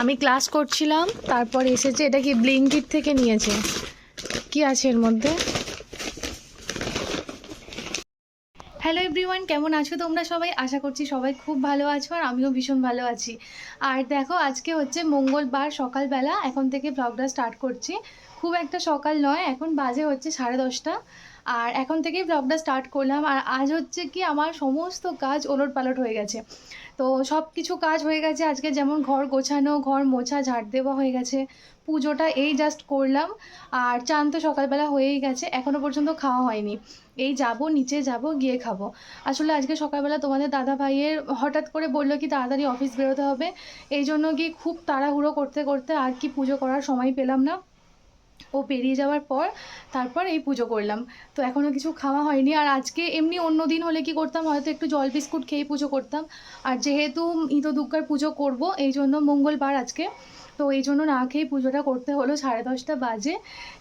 আমি ক্লাস করছিলাম, তারপর এসেছে, এটা কি ব্লিঙ্কিট থেকে নিয়েছে? কি আছে এর মধ্যে? হ্যালো এভরিওয়ান কেমন আছো তোমরা সবাই? আশা করছি সবাই খুব ভালো আছো আর আমিও ভীষণ ভালো আছি। আর দেখো, আজকে হচ্ছে মঙ্গলবার সকালবেলা, এখন থেকে ব্লগটা স্টার্ট করছি। খুব একটা সকাল নয়, এখন বাজে হচ্ছে সাড়ে দশটা। আর এখন থেকেই ব্লগটা স্টার্ট করলাম। আর আজ হচ্ছে কি আমার সমস্ত কাজ ওলট পালট হয়ে গেছে। তো সব কিছু কাজ হয়ে গেছে। আজকে যেমন ঘর গোছানো, ঘর মোছা, ঝাড় দেওয়া হয়ে গেছে। পুজোটা এই জাস্ট করলাম। আর চান তো সকালবেলা হয়েই গেছে। এখনও পর্যন্ত খাওয়া হয়নি। এই যাব, নিচে যাব, গিয়ে খাব। আসলে আজকে সকালবেলা তোমাদের দাদা ভাইয়ের হঠাৎ করে বলল কি তাড়াতাড়ি অফিস বেরোতে হবে। এই জন্য গিয়ে খুব তাড়াহুড়ো করতে করতে আর কি পুজো করার সময় পেলাম না। ও পেরিয়ে যাওয়ার পর তারপর এই পুজো করলাম। তো এখনও কিছু খাওয়া হয়নি আর আজকে এমনি অন্য দিন হলে কি করতাম? হয়তো একটু জল বিস্কুট খেয়ে পুজো করতাম। আর যেহেতু ইতো দুর্গার পুজো করব, এই জন্য মঙ্গলবার আজকে। তো এই জন্য না খেয়ে পুজোটা করতে হলো। সাড়ে দশটা বাজে,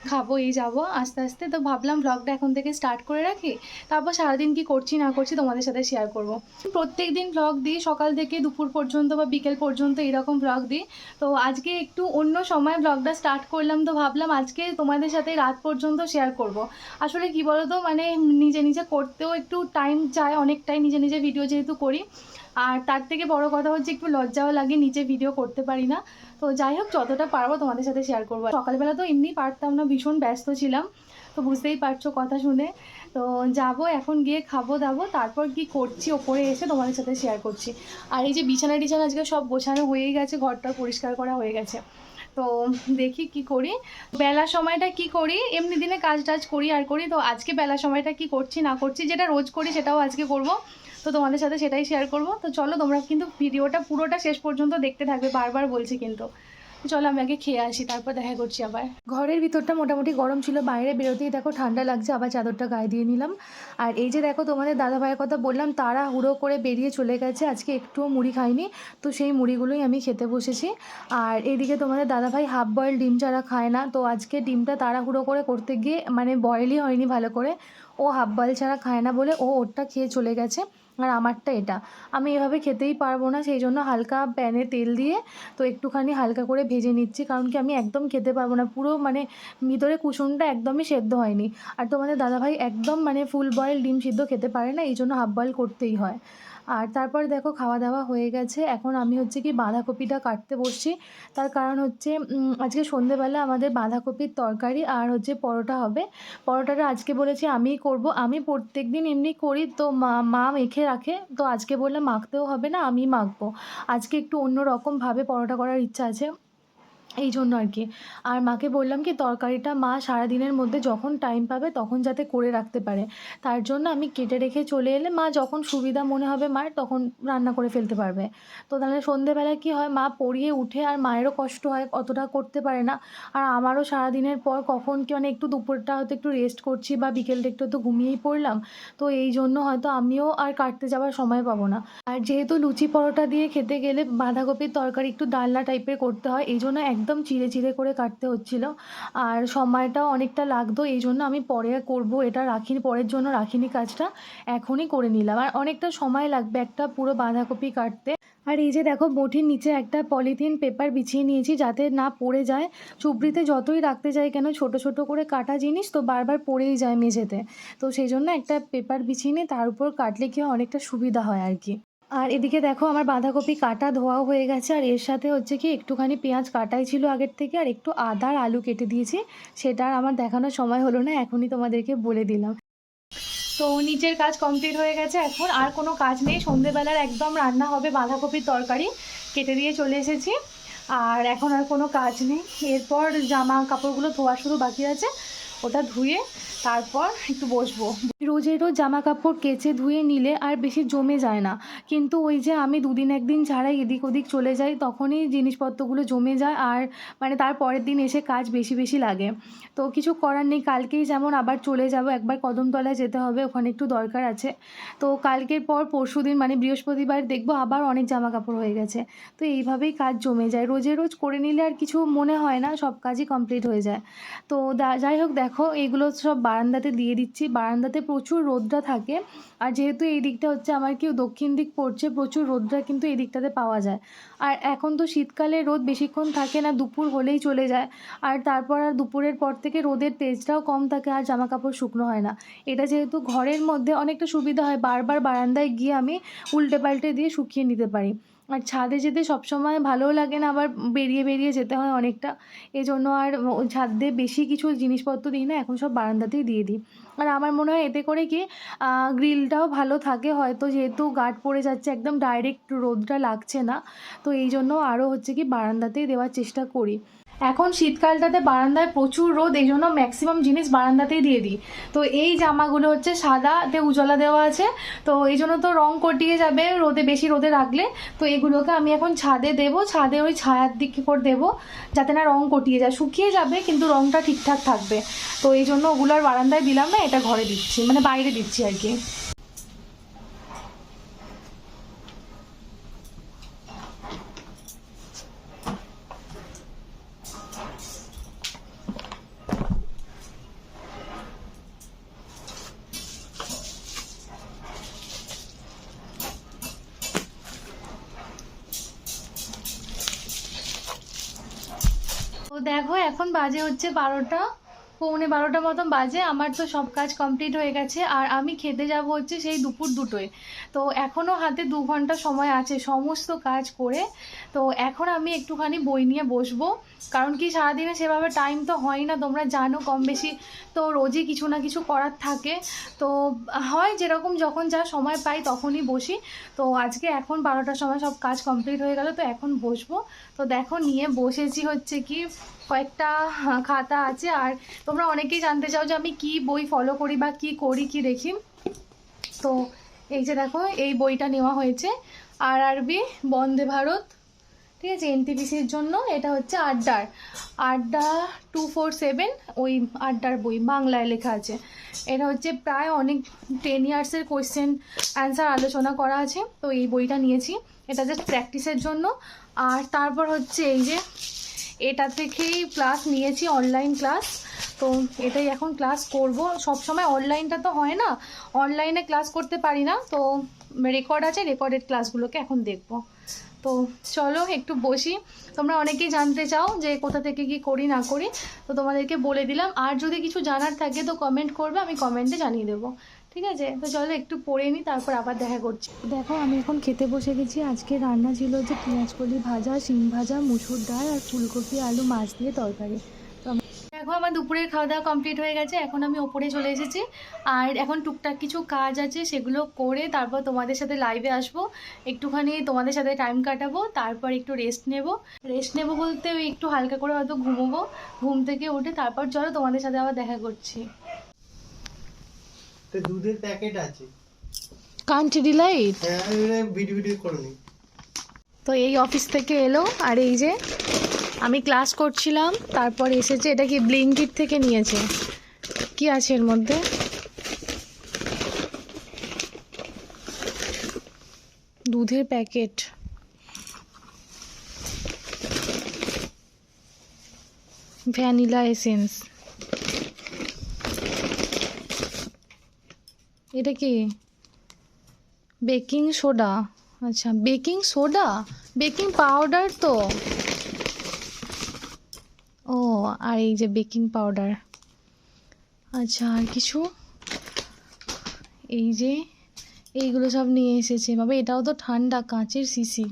খাব, এই যাব। আস্তে আস্তে তো ভাবলাম ব্লগটা এখন থেকে স্টার্ট করে রাখি। তারপর সারাদিন কি করছি, না করছি তোমাদের সাথে শেয়ার করব। প্রত্যেক দিন ব্লগ দিই, সকাল থেকে দুপুর পর্যন্ত বা বিকেল পর্যন্ত এরকম ব্লগ দিই। তো আজকে একটু অন্য সময় ব্লগটা স্টার্ট করলাম তো ভাবলাম আজকে তোমাদের সাথে রাত পর্যন্ত শেয়ার করব। আসলে কি বলো তো মানে নিজে নিজে করতেও একটু টাইম চায় অনেকটাই নিজে নিজে ভিডিও যেহেতু করি। আর তার থেকে বড় কথা হচ্ছে একটু লজ্জাও লাগে, নিচে ভিডিও করতে পারি না। তো যাই হোক, যতটা পারব তোমাদের সাথে শেয়ার করব। সকালবেলা তো এমনি পারতাম না, ভীষণ ব্যস্ত ছিলাম। তো বুঝতেই পারছ কথা শুনে। তো যাব, এখন গিয়ে খাব দাবো, তারপর কি করছি, ওপরে এসে তোমাদের সাথে শেয়ার করছি। আর এই যে বিছানা টিছানা আজকে সব গোছানো হয়েই গেছে ঘরটা পরিষ্কার করা হয়ে গেছে। তো দেখি কি করি। বেলা সময়টা কি করি? এমনি দিনে কাজ টাজ করি আর করি। তো আজকে বেলা সময়টা কি করছি, না করছি, যেটা রোজ করি সেটাও আজকে করব। তো তোমাদের সাথে সেটাই শেয়ার করব। তো চলো তোমরা কিন্তু ভিডিওটা পুরোটা শেষ পর্যন্ত দেখতে থাকবে, বারবার বলছি কিন্তু। চলো আমি আগে খেয়ে আসি, তারপর দেখা করছি আবার। ঘরের ভিতরটা মোটামুটি গরম ছিল, বাইরে বেরোতেই দেখো ঠান্ডা লাগছে, আবার চাদরটা গায়ে দিয়ে নিলাম। আর এই যে দেখো তোমাদের দাদা ভাইয়ের কথা বললাম, তারা হুড়ো করে বেরিয়ে চলে গেছে, আজকে একটুও মুড়ি খাইনি তো সেই মুড়িগুলোই আমি খেতে বসেছি। আর এইদিকে তোমাদের দাদা ভাই হাফ বয়েল ডিম ছাড়া খায় না। তো আজকে ডিমটা তাড়াহুড়ো করে করতে গিয়ে মানে বয়েলই হয়নি ভালো করে। ও হাফ বয়েল ছাড়া খায় না বলে ও ওরটা খেয়ে চলে গেছে। আর আমারটা এটা। আমি এভাবে খেতেই পারব না, সেই জন্য হালকা প্যানে তেল দিয়ে তো একটুখানি হালকা করে ভেজে নিচ্ছি, কারণ কি আমি একদম খেতে পারব না। পুরো মানে ভিতরে কুসুমটা একদমই সেদ্ধ হয়নি। আর তোমাদের দাদাভাই একদম মানে ফুল বয়েল ডিম সিদ্ধ খেতে পারে না, এই জন্য হাফ বয়েল করতেই হয়। আর তারপর দেখো খাওয়া দাওয়া হয়ে গেছে। এখন আমি হচ্ছে কি বাঁধাকপিটা কাটতে বসছি। তার কারণ হচ্ছে আজকে সন্ধেবেলা আমাদের বাঁধাকপির তরকারি আর হচ্ছে পরোটা হবে। পরোটাটা আজকে বলেছি আমিই করব। আমি প্রত্যেক দিন এমনি করি, তো মা মা মেখে রাখে। তো আজকে বললে মাখতেও হবে না আমি মাখবো। আজকে একটু অন্য রকমভাবে পরোটা করার ইচ্ছা আছে। এই জন্য আর কি। আর মাকে বললাম কি, তরকারিটা মা সারাদিনের মধ্যে যখন টাইম পাবে তখন যাতে করে রাখতে পারে। তার জন্য আমি কেটে রেখে চলে এলে মা যখন সুবিধা মনে হবে মার তখন রান্না করে ফেলতে পারবে। তো তাহলে সন্ধেবেলায় কী হয়, মা পড়িয়ে উঠে আর মায়েরও কষ্ট হয়, অতটা করতে পারে না। আর আমারও সারাদিনের পর কখন কি মানে একটু দুপুরটা হয়তো একটু রেস্ট করছি বা বিকেলটা একটু তো ঘুমিয়েই পড়লাম, তো এই জন্য হয়তো আমিও আর কাটতে যাওয়ার সময় পাবো না। আর যেহেতু লুচি পরোটা দিয়ে খেতে গেলে বাঁধাকপির তরকারি একটু ডালনা টাইপের করতে হয়, এই জন্য একদম চিড়ে চিড়ে করে কাটতে হচ্ছিল। আর সময়টাও অনেকটা লাগতো, এই জন্য আমি পরে করব, এটা রাখিনি, পরের জন্য রাখিনি কাজটা, এখনই করে নিলাম। আর অনেকটা সময় লাগবে একটা পুরো বাঁধাকপি কাটতে। আর এই যে দেখো, বটির নিচে একটা পলিথিন পেপার বিছিয়ে নিয়েছি যাতে না পড়ে যায়। চুবড়িতে যতই রাখতে যাই কেন, ছোট ছোট করে কাটা জিনিস তো বারবার পড়েই যায় মেঝেতে। তো সেই জন্য একটা পেপার বিছিয়ে নিয়ে তার উপর কাটলে কি হয়, অনেকটা সুবিধা হয় আর কি। আর এদিকে দেখো আমার বাঁধাকপি কাটা ধোয়াও হয়ে গেছে, আর এর সাথে হচ্ছে কি একটুখানি পেঁয়াজ কাটাই ছিল আগের থেকে, আর একটু আদা আর আলু কেটে দিয়েছি, সেটা আর আমার দেখানোর সময় হলো না, এখনই তোমাদেরকে বলে দিলাম। তো নিচের কাজ কমপ্লিট হয়ে গেছে, এখন আর কোনো কাজ নেই, সন্ধেবেলার একদম রান্না হবে বাঁধাকপির তরকারি, কেটে দিয়ে চলে এসেছি, আর এখন আর কোনো কাজ নেই। এরপর জামা কাপড়গুলো ধোয়া শুধু বাকি আছে ওটা ধুয়ে তারপর একটু বসবো। রোজের রোজ জামা কাপড় কেচে ধুয়ে নিলে আর বেশি জমে যায় না। কিন্তু ওই যে আমি দুদিন একদিন ছাড়াই এদিক ওদিক চলে যাই, তখনই জিনিসপত্রগুলো জমে যায় আর মানে তার পরের দিন এসে কাজ বেশি বেশি লাগে। তো কিছু করার নেই, কালকেই যেমন আবার চলে যাব, একবার কদমতলায় যেতে হবে, ওখানে একটু দরকার আছে। তো কালকের পর পরশু দিন মানে বৃহস্পতিবার দেখব আবার অনেক জামা কাপড় হয়ে গেছে। তো এইভাবেই কাজ জমে যায়। রোজে রোজ করে নিলে আর কিছু মনে হয় না, সব কাজই কমপ্লিট হয়ে যায়। তো যাই হোক দেখো, এগুলো সব বারান্দাতে দিয়ে দিচ্ছি। বারান্দাতে প্রচুর রোদ্রা থাকে। আর যেহেতু এই দিকটা হচ্ছে আমার কি দক্ষিণ দিক পড়ছে, প্রচুর রোদ্রা কিন্তু এই দিকটাতে পাওয়া যায়। আর এখন তো শীতকালে রোদ বেশিক্ষণ থাকে না, দুপুর হলেই চলে যায়। আর তারপর আর দুপুরের পর থেকে রোদের তেজটাও কম থাকে আর জামা কাপড় শুকনো হয় না। এটা যেহেতু ঘরের মধ্যে অনেকটা সুবিধা হয়, বারবার বারান্দায় গিয়ে আমি উল্টে পাল্টে দিয়ে শুকিয়ে নিতে পারি। আর ছাদে যেতে সবসময় ভালোও লাগে না, আবার বেরিয়ে বেরিয়ে যেতে হয় অনেকটা। এই জন্য আর ছাদে বেশি কিছু জিনিসপত্র দিই না, এখন সব বারান্দাতেই দিয়ে দিই। আর আমার মনে হয় এতে করে কি গ্রিলটাও ভালো থাকে, হয়তো যেহেতু গার্ড পড়ে যাচ্ছে, একদম ডাইরেক্ট রোদটা লাগছে না। তো এই জন্য আরও হচ্ছে কি বারান্দাতেই দেওয়ার চেষ্টা করি। এখন শীতকালটাতে বারান্দায় প্রচুর রোদ, এই জন্য ম্যাক্সিমাম জিনিস বারান্দাতেই দিয়ে দিই। তো এই জামাগুলো হচ্ছে সাদাতে উজলা দেওয়া আছে, তো এই জন্য তো রং কটিয়ে যাবে রোদে, বেশি রোদে রাখলে। তো এগুলোকে আমি এখন ছাদে দেবো, ছাদে ওই ছায়ার দিকে করে দেবো, যাতে না রং কটিয়ে যায়। শুকিয়ে যাবে, কিন্তু রংটা ঠিকঠাক থাকবে। তো এই জন্য ওগুলো আর বারান্দায় দিলাম না, এটা ঘরে দিচ্ছি মানে বাইরে দিচ্ছি আর কি। দেখো, এখন বাজে হচ্ছে বারোটা, পৌনে বারোটা মতন বাজে, আমার তো সব কাজ কমপ্লিট হয়ে গেছে, আর আমি খেতে যাব হচ্ছে সেই দুপুর দুটোয়। তো এখনও হাতে দু ঘণ্টা সময় আছে সমস্ত কাজ করে তো এখন আমি একটুখানি বই নিয়ে বসবো। কারণ কি সারাদিনে সেভাবে টাইম তো হয় না, তোমরা জানো কম বেশি তো রোজই কিছু না কিছু করার থাকে। তো হয় যেরকম যখন যা সময় পাই তখনই বসি। তো আজকে এখন বারোটার সময় সব কাজ কমপ্লিট হয়ে গেল, তো এখন বসবো। তো দেখো নিয়ে বসেছি হচ্ছে কি, কয়েকটা খাতা আছে। আর তোমরা অনেকেই জানতে চাও যে আমি কি বই ফলো করি বা কি করি কি দেখি। তো এই যে দেখো, এই বইটা নেওয়া হয়েছে। আর আরবি বন্দে ভারত। ঠিক আছে এনটিপিসির জন্য এটা হচ্ছে আড্ডার। আড্ডা টু ফোর সেভেন ওই আড্ডার বই, বাংলায় লেখা আছে। এটা হচ্ছে প্রায় অনেক টেন ইয়ার্সের কোয়েশ্চেন অ্যান্সার আলোচনা করা আছে। তো এই বইটা নিয়েছি। এটা জাস্ট প্র্যাকটিসের জন্য। আর তারপর হচ্ছে এই যে এটা থেকেই ক্লাস নিয়েছি অনলাইন ক্লাস তো এটাই এখন ক্লাস করব। সব সময় অনলাইনটা তো হয় না। অনলাইনে ক্লাস করতে পারি না। তো রেকর্ড আছে রেকর্ডেড ক্লাসগুলোকে এখন দেখব। তো চলো একটু বসি। তোমরা অনেকেই জানতে চাও যে কোথা থেকে কি করি, না করি। তো তোমাদেরকে বলে দিলাম। আর যদি কিছু জানার থাকে তো কমেন্ট করবে, আমি কমেন্টে জানিয়ে দেবো। ঠিক আছে? তো চলো একটু পড়ে নিই তারপর আবার দেখা করছি। দেখো, আমি এখন খেতে বসে গেছি। আজকে রান্না ছিল যে পেঁয়াজকলি ভাজা, শিম ভাজা, মুসুর ডাল আর ফুলকপি, আলু, মাছ দিয়ে তরকারি। দেখো আমার দুপুরের খাওয়া দাওয়া কমপ্লিট হয়ে গেছে এখন আমি ওপরে চলে এসেছি। আর এখন টুকটাক কিছু কাজ আছে সেগুলো করে তারপর তোমাদের সাথে লাইভে আসব। একটুখানি তোমাদের সাথে টাইম কাটাবো তারপর একটু রেস্ট নেব। রেস্ট নেব বলতে ওই একটু হালকা করে হয়তো ঘুমোবো ঘুম থেকে উঠে তারপর চলো তোমাদের সাথে আবার দেখা করছি। দুধের প্যাকেট আছে। কান্ট্রি ডিলাইট হ্যাঁ ভিডিও ভিডিও করে তো এই অফিস থেকে এলো আর এই যে আমি ক্লাস করছিলাম, তারপর এসেছে, এটা কি ব্লিঙ্কিট থেকে নিয়েছে? কি আছে এর মধ্যে? দুধের প্যাকেট। ভ্যানিলা এসেন্স এটা কি? বেকিং সোডা আচ্ছা বেকিং সোডা বেকিং পাউডার তো? আর এই যে বেকিং পাউডার। আচ্ছা আর কিছু? এই যে এইগুলো সব নিয়ে এসেছে। বাবা, এটাও তো ঠান্ডা, কাঁচের শিশি।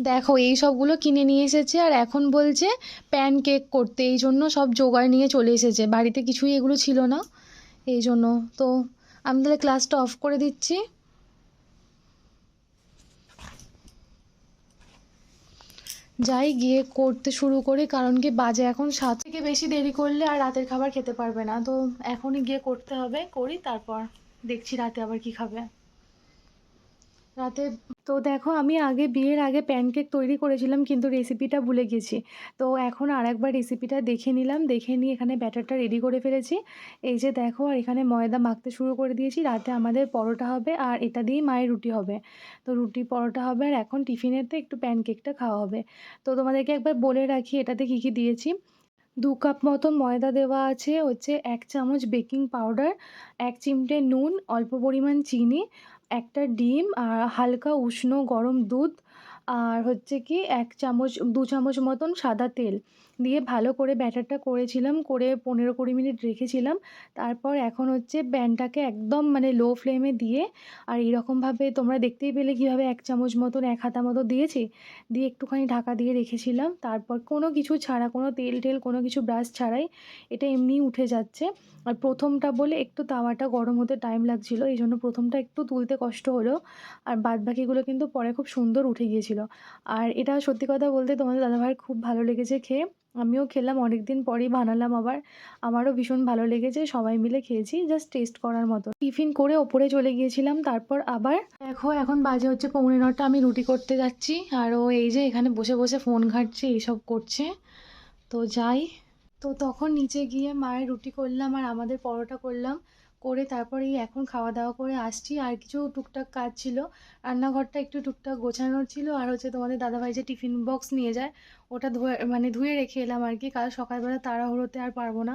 দেখো, এই সবগুলো কিনে নিয়ে এসেছে আর এখন বলছে প্যান কেক করতে। এই জন্য সব জোগাড় নিয়ে চলে এসেছে। বাড়িতে কিছুই এগুলো ছিল না। এই জন্য। তো আমি তাহলে ক্লাসটা অফ করে দিচ্ছি। যাই গিয়ে করতে শুরু করি, কারণ কি বাজে এখন সাত থেকে বেশি দেরি করলে আর রাতের খাবার খেতে পারবে না। তো এখনই গিয়ে করতে হবে, করি তারপর দেখছি রাতে আবার কি খাবে। রাতে তো দেখো আমি আগে বিয়ের আগে প্যানকেক তৈরি করেছিলাম, কিন্তু রেসিপিটা ভুলে গেছি। তো এখন আর একবার রেসিপিটা দেখে নিলাম, দেখে নিয়ে এখানে ব্যাটারটা রেডি করে ফেলেছি। এই যে দেখো, আর এখানে ময়দা মাখতে শুরু করে দিয়েছি, রাতে আমাদের পরোটা হবে আর এটা দিয়েই মায়ের রুটি হবে। তো রুটি, পরোটা হবে আর এখন টিফিনেতে একটু প্যানকেকটা খাওয়া হবে। তো তোমাদেরকে একবার বলে রাখি, এটাতে কী কী দিয়েছি? দু কাপ মতন ময়দা দেওয়া আছে, হচ্ছে এক চামচ বেকিং পাউডার, এক চিমটে নুন, অল্প পরিমাণ চিনি, একটা ডিম, আর হালকা উষ্ণ গরম দুধ, আর হচ্ছে কি এক চামচ, দু চামচ মতন সাদা তেল। দিয়ে ভালো করে ব্যাটারটা করেছিলাম, করে পনেরো কুড়ি মিনিট রেখেছিলাম। তারপর এখন হচ্ছে প্যানটাকে একদম মানে লো ফ্লেমে দিয়ে, আর এরকমভাবে তোমরা দেখতেই পেলে কীভাবে এক চামচ মতন, এক হাতা মতো দিয়েছি। দিয়ে একটুখানি ঢাকা দিয়ে রেখেছিলাম। তারপর কোনো কিছু ছাড়া, কোনো তেল টেল, কোনো কিছু ব্রাশ ছাড়াই এটা এমনিই উঠে যাচ্ছে। আর প্রথমটা বলে একটু তাওয়াটা গরম হতে টাইম লাগছিল, এই জন্য প্রথমটা একটু তুলতে কষ্ট হলো। আর বাদ বাকিগুলো কিন্তু পরে খুব সুন্দর উঠে গিয়েছিল। আর এটা সত্যি কথা বলতে তোমাদের দাদাভাইয়ের খুব ভালো লেগেছে খেয়ে। আমিও খেলাম অনেক দিন পরেই বানালাম আবার। আমারও ভীষণ ভালো লেগেছে, সবাই মিলে খেয়েছি জাস্ট টেস্ট করার মতো। টিফিন করে ওপরে চলে গিয়েছিলাম, তারপর আবার দেখো এখন বাজে হচ্ছে পৌনে নটা, আমি রুটি করতে যাচ্ছি। আর ও এই যে এখানে বসে বসে ফোন ঘাঁটছে, এইসব করছে। তো যাই, তো তখন নিচে গিয়ে মায়ের রুটি করলাম আর আমাদের পরোটা করলাম। করে তারপরে এই এখন খাওয়া দাওয়া করে আসছি। আর কিছু টুকটাক কাজ ছিল। রান্নাঘরটা একটু টুকটাক গোছানোর ছিল। আর হচ্ছে তোমাদের দাদাভাই যে টিফিন বক্স নিয়ে যায়, ওটা ধুয়ে মানে ধুয়ে রেখে এলাম আর কি। কাল সকালবেলা তাড়াহুড়োতে আর পারব না।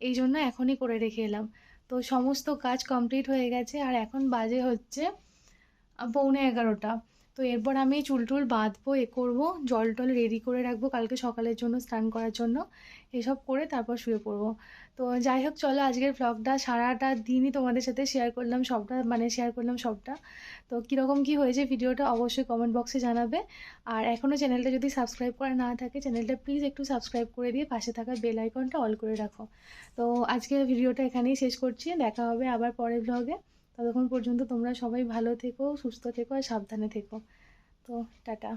এই জন্য এখনই করে রেখে এলাম। তো সমস্ত কাজ কমপ্লিট হয়ে গেছে। আর এখন বাজে হচ্ছে পৌনে এগারোটা। তো এরপর আমি চুল টুল বাঁধবো, এ করব, জল টল রেডি করে রাখব কালকে সকালের জন্য, স্নান করার জন্য। এসব করে তারপর শুয়ে পড়ব। তো যাই হোক, চলো আজকের ব্লগটা সারাটা দিনই তোমাদের সাথে শেয়ার করলাম, সবটা মানে শেয়ার করলাম সবটা। তো কীরকম কী হয়েছে ভিডিওটা অবশ্যই কমেন্ট বক্সে জানাবে। আর এখনও চ্যানেলটা যদি সাবস্ক্রাইব করা না থাকে চ্যানেলটা প্লিজ একটু সাবস্ক্রাইব করে দিয়ে পাশে থাকা বেল আইকনটা অল করে রাখো। তো আজকের ভিডিওটা এখানেই শেষ করছি, দেখা হবে আবার পরের ব্লগে ততক্ষণ পর্যন্ত তোমরা সবাই ভালো থেকো, সুস্থ থেকো আর সাবধানে থেকো। তো টাটা।